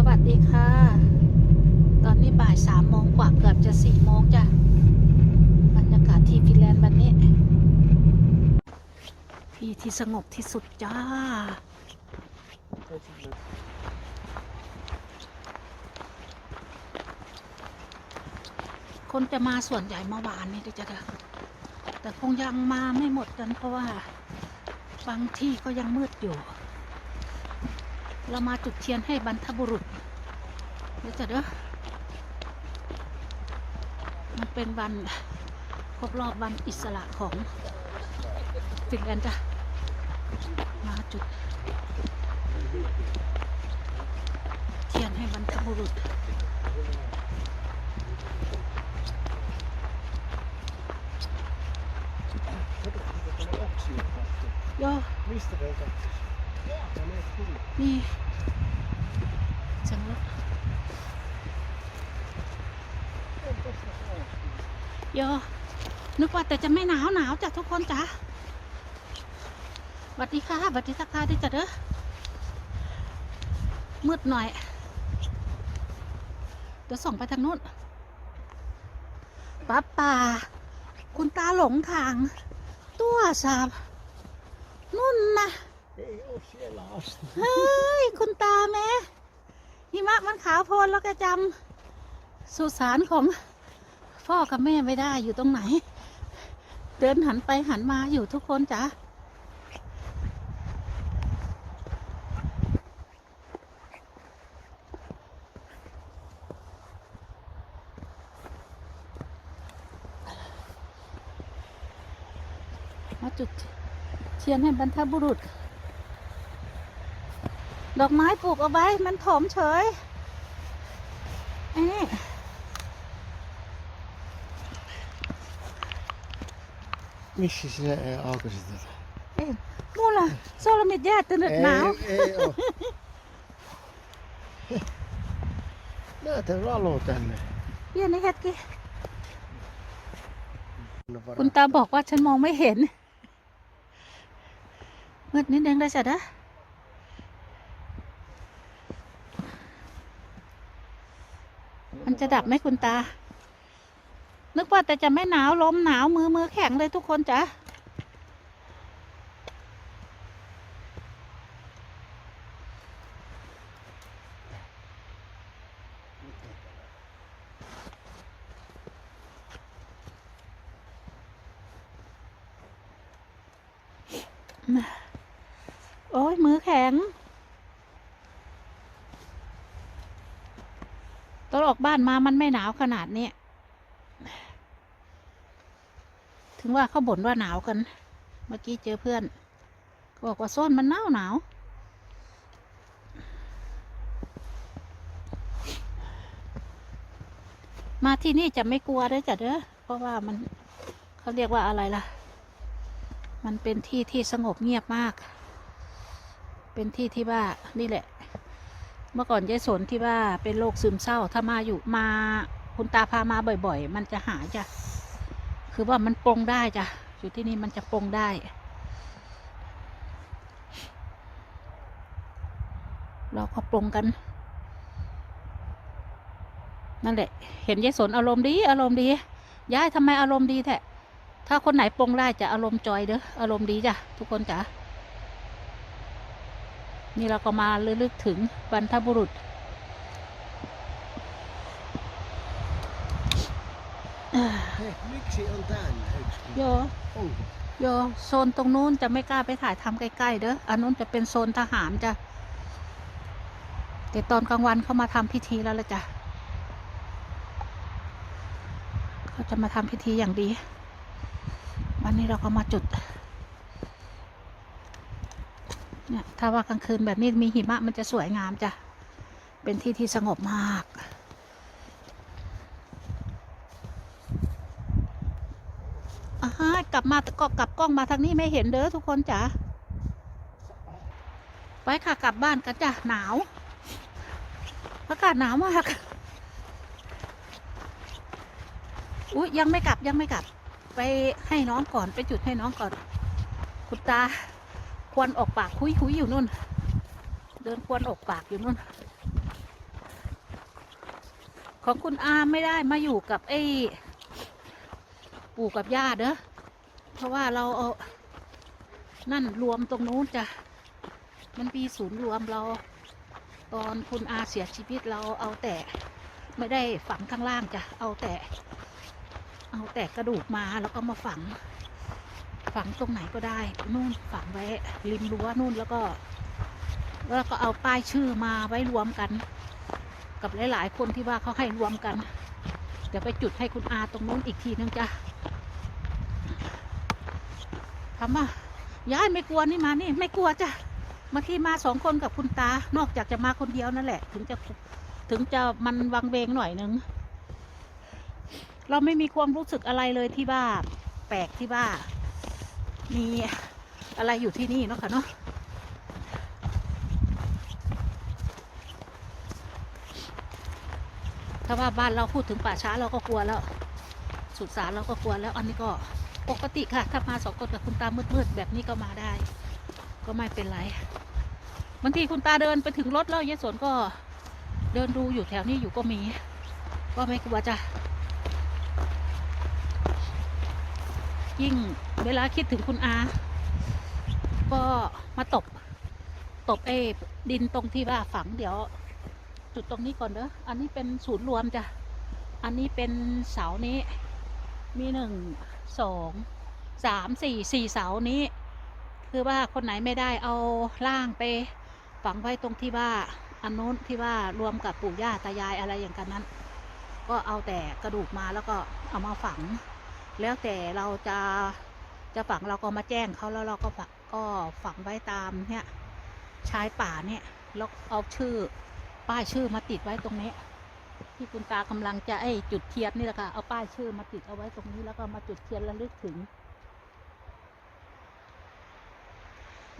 สวัสดีค่ะ ตอนนี้บ่ายสามโมงกว่าเกือบจะสี่โมงจ้ะ บรรยากาศที่ฟินแลนด์วันนี้ที่ที่สงบที่สุดจ้า คนจะมาส่วนใหญ่เมื่อวานนี้ด้วยจ้ะแต่คงยังมาไม่หมดกันเพราะว่า บางที่ก็ยังมืดอยู่ เรามาจุดเทียนให้บรรพบุรุษเดี๋ยวจะเด้อมันเป็นวันครบรอบวันอิสระของฟินแลนด์จ้ะมาจุด เทียนให้บรรพบุรุษย่อ Visste det นี่จังลยโยนึกว่าแต่จะไม่หนาวหนาวจ้ะทุกคนจ้ะสวัสดีค่ะสวัสดีทักทายด้วยจ้ะเด้อมืดหน่อย เดี๋ยวส่งไปทางนู้นป้าป่า คุณตาหลงทาง ตัวสาบนุ่นนะ เฮ้ย คุณตาแม่หิมะมันขาวโพลนแล้วแกจำสุสานของพ่อกับแม่ไม่ได้อยู่ตรงไหน เดินหันไปหันมาอยู่ทุกคนจ้ะมาจุดเทียนให้บรรพบุรุษ ดอกไม้ปลูกเอาไว้ มันผอมเฉยไอ้นี่ Missä sinä ei aukaisi tätä? เอ้ยมูล่ะโซลามิดแย่ตื่นหนาว Ei, ei oo. Näytä valo tänne. เพี้ยนในเฮ็ดกี้ No คุณ vara. ตาบอกว่าฉันมองไม่เห็นมืดนิดนึงได้จ้ะนะ มันจะดับไหมคุณตา นึกว่าแต่จะไม่หนาวลมหนาวมือมือแข็งเลยทุกคนจ้ะ โอ้ยมือแข็งต ออกบ้านมามันไม่หนาวขนาดนี้ ถึงว่าเขาบ่นว่าหนาวกัน เมื่อกี้เจอเพื่อนเขาบอกว่าโซนมันหนาวหนาวมาที่นี่จะไม่กลัวเด้อจ้ะเด้อ เพราะว่ามันเขาเรียกว่าอะไรล่ะ มันเป็นที่ที่สงบเงียบมาก เป็นที่ที่ว่านี่แหละ เมื่อก่อนยายสนที่ว่าเป็นโรคซึมเศร้า ถ้ามาอยู่มาคุณตาพามาบ่อย ๆ มันจะหายจ้ะ คือว่ามันปรงได้จ้ะ อยู่ที่นี่มันจะปรงได้ เราก็ปรงกัน นั่นแหละ เห็นยายสนอารมณ์ดี อารมณ์ดี ยายทำไมอารมณ์ดีแท้ถ้าคนไหนปรงได้จะอารมณ์จอยเด้อ อารมณ์ดีจ้ะทุกคนจ้ะ นี่เราก็มาระลึกถึงบรรพบุรุษ Hei, miksi on tänne yksi? โย Onko? โย โซนตรงนู้นจะไม่กล้าไปถ่ายทำใกล้ ๆ เด้อ อันนู้นจะเป็นโซนทหารจ้ะ แต่ตอนกลางวันเขามาทำพิธีแล้วละจ้ะ เขาจะมาทำพิธีอย่างดี วันนี้เราก็มาจุด เนี่ยถ้าว่ากลางคืนแบบนี้มีหิมะมันจะสวยงามจ้ะ เป็นที่ที่สงบมากอ่าฮะกลับมาก็กลับกล้องมาทางนี้ไม่เห็นเด้อทุกคนจ้ะ ไปค่ะกลับบ้านกันจ้ะหนาว อากาศหนาวมากอุ้ยยังไม่กลับยังไม่กลับ ไปให้น้องก่อนไปจุดให้น้องก่อน คุณตา ควนออกปากคุยคุยอยู่นู่น เดินควนออกปากอยู่นู่น ของคุณอาไม่ได้มาอยู่กับไอ้ปู่กับย่าเด้อเพราะว่าเราเอานั่นรวมตรงนู้นจ้ะ มันมีศูนย์รวมเรา ตอนคุณอาเสียชีวิตเราเอาแต่ ไม่ได้ฝังข้างล่างจ้ะ เอาแต่ เอาแต่กระดูกมาแล้วก็มาฝัง ฝังตรงไหนก็ได้นู่นฝังไว้ริมรั้วนู่นแล้วก็ แล้วก็เอาป้ายชื่อมาไว้รวมกัน กับหลาย ๆ คนที่ว่าเขาให้รวมกัน เดี๋ยวไปจุดให้คุณอาตรงนู้นอีกทีนึงจ้ะทำอะย้ายไม่กลัวนี่มานี่ ไม่กลัวจ้ะเมื่อกี้มาสองคนกับคุณตา นอกจากจะมาคนเดียวนั่นแหละ ถึงจะถึงจะมันวังเวงหน่อยนึงเราไม่มีความรู้สึกอะไรเลยที่ว่าแปลกที่ว่า มีอะไรอยู่ที่นี่เนาะค่ะเนาะถ้าว่าบ้านเราพูดถึงป่าช้าเราก็กลัวแล้ว สุสานเราก็กลัวแล้ว อันนี้ก็ปกติค่ะ ถ้ามาสองคนกับคุณตามืดๆแบบนี้ก็มาได้ ก็ไม่เป็นไรบางทีคุณตาเดินไปถึงรถแล้วยายสนก็เดินดูอยู่แถวนี้อยู่ก็มี ก็ไม่กลัวจ้ะยิ่งเวลาคิดถึงคุณอา ก็มาตบ ตบไอ้ดินตรงที่ว่าฝังเดี๋ยว จุดตรงนี้ก่อนเด้อ อันนี้เป็นศูนย์รวมจ้ะ อันนี้เป็นเสานี้ มีหนึ่งสองสามสี่สี่เสานี้ คือว่าคนไหนไม่ได้เอาร่างไป ฝังไว้ตรงที่ว่าอันนู้นที่ว่ารวมกับปู่ย่าตายายอะไรอย่างกันนั้น ก็เอาแต่กระดูกมาแล้วก็เอามาฝัง แล้วแต่เราจะ จะฝังเราก็มาแจ้งเขาแล้วเราก็ฝังก็ฝังไว้ตามเนี่ยชายป่าเนี่ยแล้วเอาชื่อป้ายชื่อมาติดไว้ตรงนี้ ที่คุณตากำลังจะไอ้จุดเทียนนี่แหละค่ะเอาป้ายชื่อมาติดเอาไว้ตรงนี้แล้วก็มาจุดเทียนระลึกถึง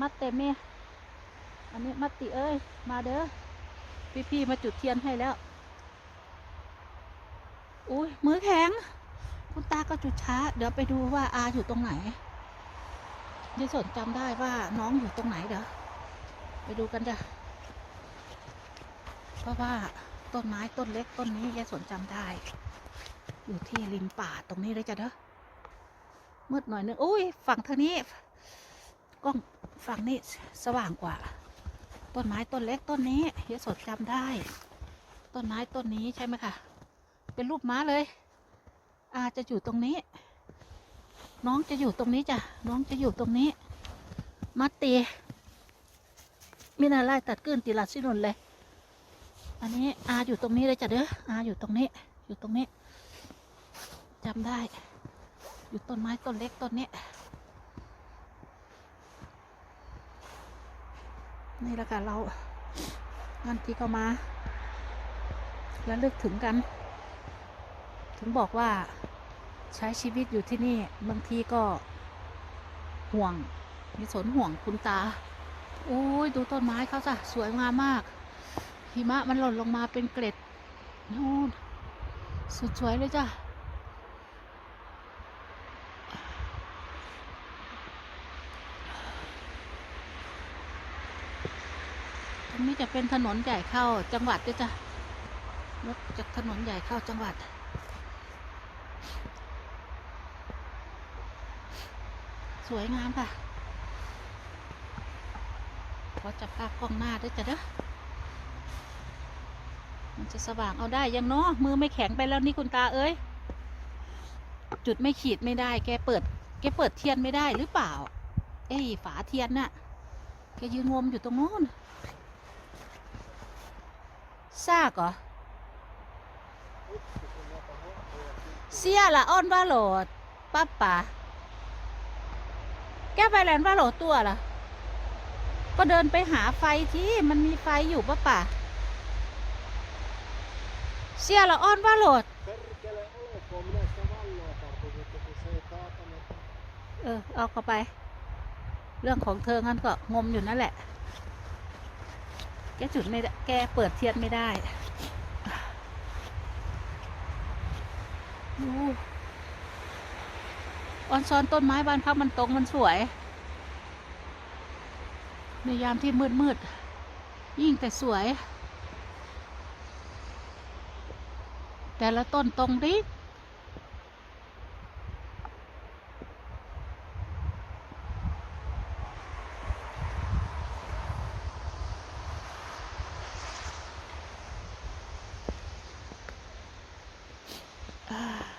มัดเต็มเมอันนี้มัดติเอ้ยมาเด้อพี่ๆมาจุดเทียนให้แล้วอุ้ยมือแข็ง คุณตาก็จุดช้า เดี๋ยวไปดูว่าอาอยู่ตรงไหน ยายสนจำได้ว่าน้องอยู่ตรงไหนเดี๋ยวไปดูกันจ้ะเพราะว่าต้นไม้ต้นเล็กต้นนี้ยายสนจำได้ อยู่ที่ริมป่าตรงนี้เลยจ้ะเด้อมืดหน่อยนึงอุ้ยฝั่งทางนี้กล้องฝั่งนี้สว่างกว่า ต้นไม้ต้นเล็กต้นนี้ยายสนจำได้ ต้นไม้ต้นนี้ใช่ไหมคะเป็นรูปม้าเลย อาจจะอยู่ตรงนี้ น้องจะอยู่ตรงนี้จ้ะ น้องจะอยู่ตรงนี้ มัดตีมินาไล่ตัดกื้นตีลัดสินนเลย อันนี้อาอยู่ตรงนี้เลยจ้ะเด้ออาอยู่ตรงนี้ อยู่ตรงนี้จำได้ อยู่ต้นไม้ต้นเล็กต้นนี้ นี่ละค่ะเรางานที่เขามา แล้วลึกถึงกัน ถึงบอกว่า ใช้ชีวิตอยู่ที่นี่ บางทีก็ห่วงมีสนห่วงคุณตาโอ้ยดูต้นไม้เขาจ้ะสวยงามมาก หิมะมันหล่นลงมาเป็นเกล็ดนู่นสุดสวยเลยจ้ะตรงนี้จะเป็นถนนใหญ่เข้าจังหวัดด้วยจ้ะรถจากถนนใหญ่เข้าจังหวัด สวยงามค่ะ ขอจับภาพกล้องหน้าด้วยจ้ะเด้อมันจะสว่างเอาได้ยังเนาะมือไม่แข็งไปแล้วนี่คุณตาเอ้ย จุดไม่ขีดไม่ได้ แกเปิด แกเปิดเทียนไม่ได้หรือเปล่า เอ้ยฝาเทียนน่ะแกยืนงมอยู่ตรงโน้นซากเหรอเสียละอ้อนว่าโหลดป้าป่า แกไปแลนว่าโหลตัวล่ะ ก็เดินไปหาไฟที่มันมีไฟอยู่ป้าป่าเสียละอ้อนว่าโหลด เออ เอาเข้าไป เรื่องของเธองั้นก็งมอยู่นั่นแหละ แกจุดไม่ได้แกเปิดเทียนไม่ได้ดู ออนซอนต้นไม้บ้านพักมันตรงมันสวย ในยามที่มืดมืดยิ่งแต่สวย แต่ละต้นตรงดิอ่า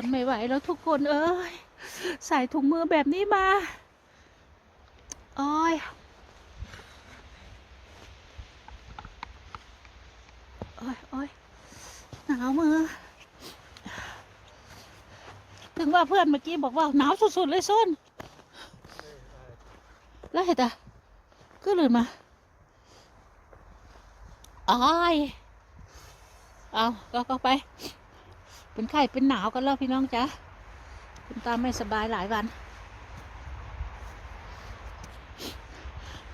นไม่ไหวแล้วทุกคนเอ้ยใส่ถุงมือแบบนี้มาโอ้ยโอ้ยโอ้ยหนาวมือ ถึงว่าเพื่อนเมื่อกี้บอกว่าหนาวสุดๆเลยส้น แล้วเห็นอะก็เลยมาอ้ายเอาก็ก็ไป เป็นไข้เป็นหนาวกันแล้วพี่น้องจ๊ะคุณตาไม่สบายหลายวัน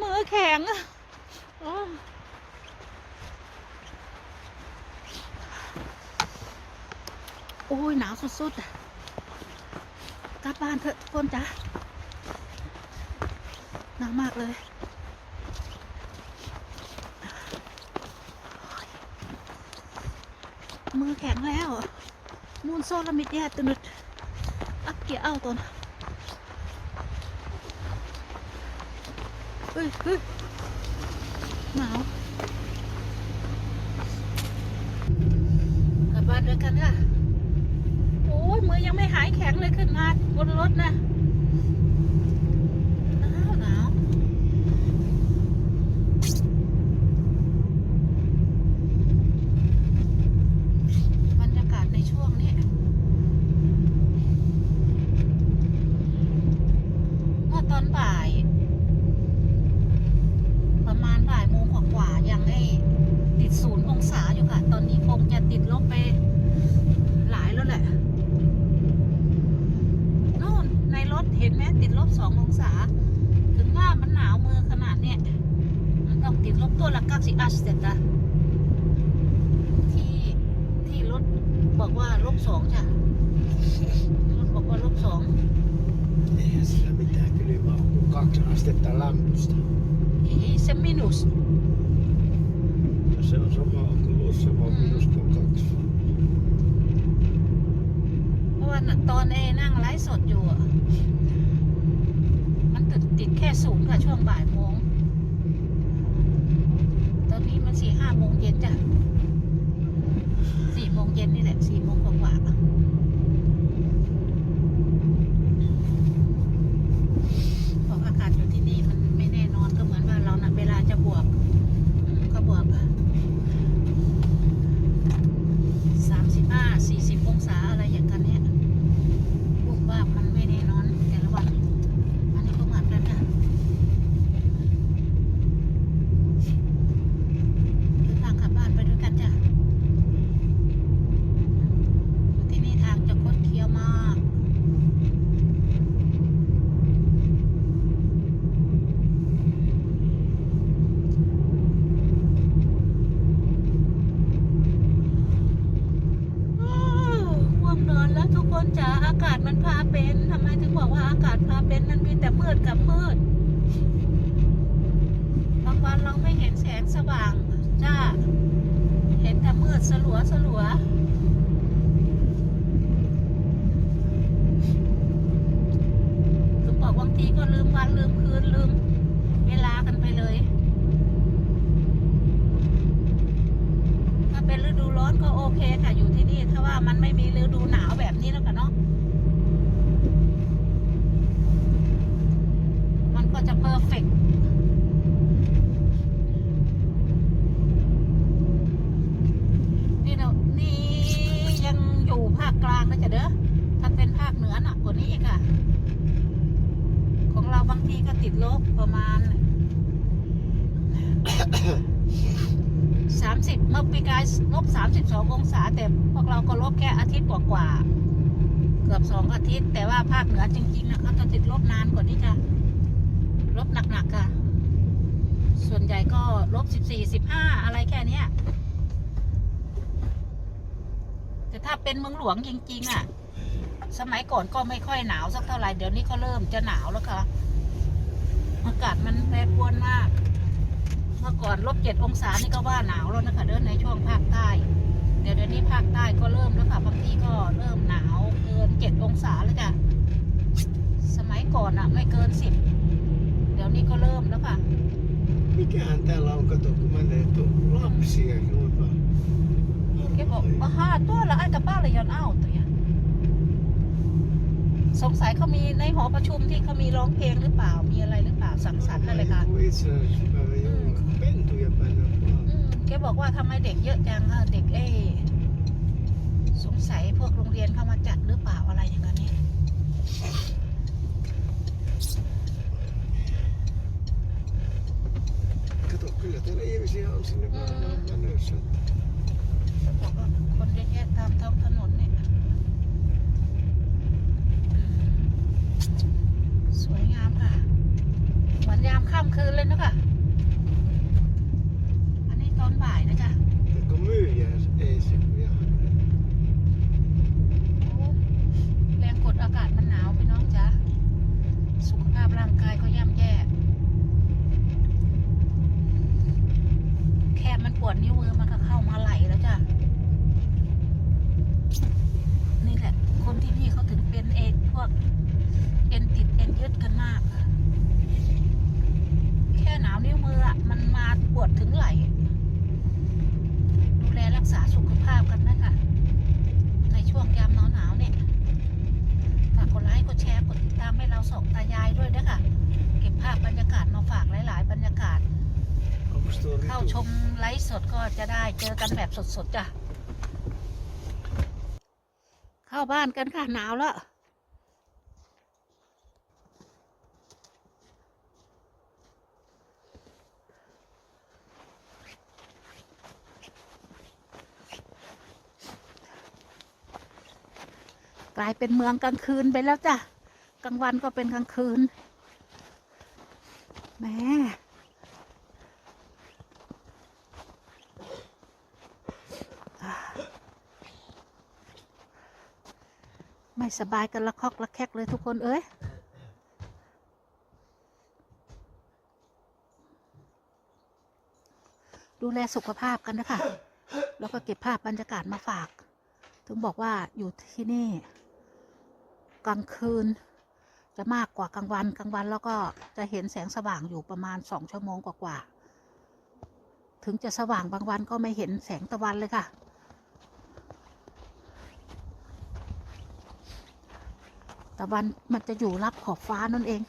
มือแข็งอะอ้อโอ้ยหนาวสุดๆ กลับบ้านเถอะทุกคนจ้ะหนาวมากเลย มือแข็งแล้ว มูนโซลามิดแย่ตนุดอักเกียเอาตนเฮ้ยเฮ้ยหนาวกลับบ้านด้วยกันค่ะ โอ้ยมือยังไม่หายแข็งเลยขึ้นมาบนรถนะหนาวหนาวบรรยากาศในช่วงนี้ เมื่อตอนบ่าย ประมาณบ่ายโมงกว่าๆยังให้ติดศูนย์องศาอยู่ค่ะ ตอนนี้คงจะติดลบไปหลายแล้วแหละนู่นในรถเห็นไหมติดลบสององศา ถึงว่ามันหนาวมือขนาดเนี้ยมันต้องติดลบตัวละเก้าสิบ อัสเสร็จละที่ที่รถบอกว่าลบสองจ้ะรถบอกว่าลบสอง Eihän sillä mitään kylmää ole kuin kaksi astetta lämpöistä. Ei se minus. Ja se on sama on kuin lussa, vaan Mm. minusta on kaksi. เพราะว่าน่ะตอนเอนั่งไลฟ์สดอยู่อะมันติดติดแค่ศูนย์ค่ะช่วงบ่ายโมง ตอนนี้ มันสี่ห้าโมงเย็นจ้ะสี่โมงเย็นนี่แหละสี่โมงกว่าๆบอกอากาศอยู่ที่นี่มันไม่แน่นอนก็เหมือนว่าเรานะเวลาจะบวก ก็บวกสามสิบห้าสี่สิบองศาอะไรอย่างกันเนี้ยบุกว่ามันไม่แน่นอนแต่ละวัน อันนี้ก็เหมือนกันค่ะเดินทางกลับบ้านไปด้วยกันจ้ะอยู่ที่นี่ทางจะคดเคี้ยวมาก อ้าวง่วงนอนแล้วทุกคนจ๋าอากาศมันพาเป็นทำไมถึงบอ กาอากาศพาเป็นมันมีแต่มืดกับมืด บางวันเราไม่เห็นแสงสว่างจ้า เห็นแต่มืดสลัวสลัวถึงบอกบางทีก็ลืมวันลืมคืนลืมเวลากันไปเลย ถ้าเป็นฤดูร้อนก็โอเคค่ะอยู่ที่นี่ ถ้าว่ามันไม่มีฤดูหนาวแบบนี้แล้วกันเนาะ มันก็จะเพอร์เฟกนี่เรานี่ยังอยู่ภาคกลางนะจ๊ะเด้อถ้าเป็นภาคเหนือหนักกว่านี้อีกอะของเราบางทีก็ติดลบประมาณสามสิบเมื่อปีกายลบสามสิบสององศา แต่พวกเราก็ลบแค่อาทิตย์กว่าๆเกือบสองอาทิตย์ แต่ว่าภาคเหนือจริงๆนะเขาจะติดลบนานกว่านี้จ้ะลบหนักๆค่ะ ส่วนใหญ่ก็ลบสิบสี่สิบห้าอะไรแค่เนี้ย แต่ถ้าเป็นเมืองหลวงจริง ๆ อะ สมัยก่อนก็ไม่ค่อยหนาวสักเท่าไหร่เดี๋ยวนี้ก็เริ่มจะหนาวแล้วค่ะอากาศมันแปรปรวนมาก เมื่อก่อนลบเจ็ดองศานี่ก็ว่าหนาวแล้วนะคะเดินในช่วงภาคใต้เดี๋ยวเดี๋ยวนี้ภาคใต้ก็เริ่มแล้วค่ะบางทีก็เริ่มหนาวเกินเจ็ดองศาแล้วจ้ะสมัยก่อนอะไม่เกินสิบเดี๋ยวนี้ก็เริ่มแล้วค่ะ Mikähän täällä on, kato, kun menee tuo lapsiakin. แกบอกว่าห้าตัวละไอ้กับป้าเลยยอนอ้าวตัวเนี่ยสงสัยเขามีในหอประชุมที่เขามีร้องเพลงหรือเปล่า มีอะไรหรือเปล่าสังสรรค์อะไรค่ะ Kun itsenäisyyspäivä juhla. Pentuja päivä อืมแกบอกว่าทำไมเด็กเยอะจังอะเด็กเอ้สงสัยพวกโรงเรียนเข้ามาจัดหรือเปล่าอะไรอย่างนั้นนี่ Kato, kyllä täällä ihmisiä on sinne varmaan menossa. บอกว่าคน เยอะแยะตามท้องถนนเนี่ย สวยงามค่ะ เหมือนยามค่ำคืนเลยนะค่ะ อันนี้ตอนบ่ายนะจ๊ะ Mutta kun myyjää ei se kun ihan. โอ้แรงกดอากาศมันหนาวพี่น้องจ๊ะ สุขภาพร่างกายก็ย่ำแย่ แค่มันปวดนิ้วมือมันก็เข้ามาไหลแล้วจ้ะ นี่แหละ คนที่นี่เขาถึงเป็นเอพวกเอ็นติดเอ็นยึดกันมาก แค่หนาวนิ้วมืออะมันมาปวดถึงไหล ดูแลรักษาสุขภาพกันนะคะ ในช่วงยามหนาวๆเนี่ย ฝากกดไลค์ กดแชร์ กดติดตามให้เราสองตายายด้วยนะคะ เก็บภาพบรรยากาศมาฝากหลาย ๆ บรรยากาศ Onko tuo เข้าชมไลฟ์สดก็จะได้เจอกันแบบสดๆจ้ะ เข้าบ้านกันค่ะหนาวแล้วกลายเป็นเมืองกลางคืนไปแล้วจ้ะ กลางวันก็เป็นกลางคืน แม่ ไม่สบายกันละคอกละแคกเลยทุกคนเอ้ยดูแลสุขภาพกันนะคะแล้วก็เก็บภาพบรรยากาศมาฝาก ถึงบอกว่าอยู่ที่นี่ กลางคืน จะมากกว่ากลางวันกลางวันแล้วก็จะเห็นแสงสว่างอยู่ประมาณสองชั่วโมงกว่าๆถึงจะสว่างบางวันก็ไม่เห็นแสงตะวันเลยค่ะ ตะวันมันจะอยู่รับขอบฟ้านั่นเอง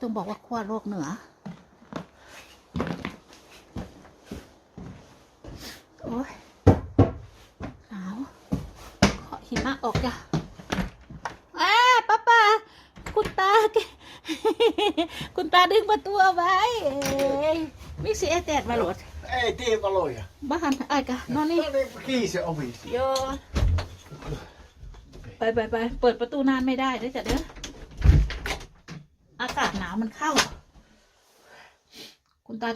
ต้องบอกว่าขั้วโลกเหนือ โอ้ยหนาวขอหิมะออกจ้ะอ้าป้าป้าคุณตา คุณตาดึงประตูเอาไว้เอ้ยมิเสียแตดมาโหลด Ei tee valoja. บ้านไอ้ายกะนอนนี่ No niin, kiinni se ovi. โย ไปไปไปเปิดประตูนานไม่ได้เด้อจ้ะเด้ออากาศหนาวมันเข้า คุณตา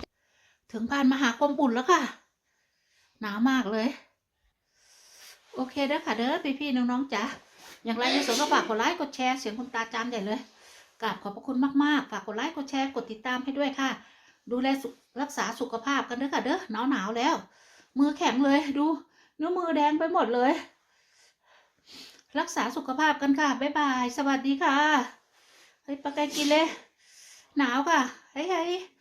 ถึงบ้านมหาคมปุ่นแล้วค่ะ หนาวมากเลย โอเคเด้อค่ะเด้อพี่พี่ๆน้องๆจ๋าอย่างไรในส่วนก็ฝากกดไลค์กดแชร์เสียงคุณตาจามใหญ่เลยกราบขอบพระคุณมากๆ ฝากกดไลค์กดแชร์กดติดตามให้ด้วยค่ะ ดูแลรักษาสุขภาพกันเด้อค่ะเด้อหนาวหนาวแล้ว มือแข็งเลยดูนิ้วมือแดงไปหมดเลย รักษาสุขภาพกันค่ะ บ๊ายบาย สวัสดีค่ะ เฮ้ยปลาไก่กินเลย หนาวค่ะ เฮ้ยเฮ้ย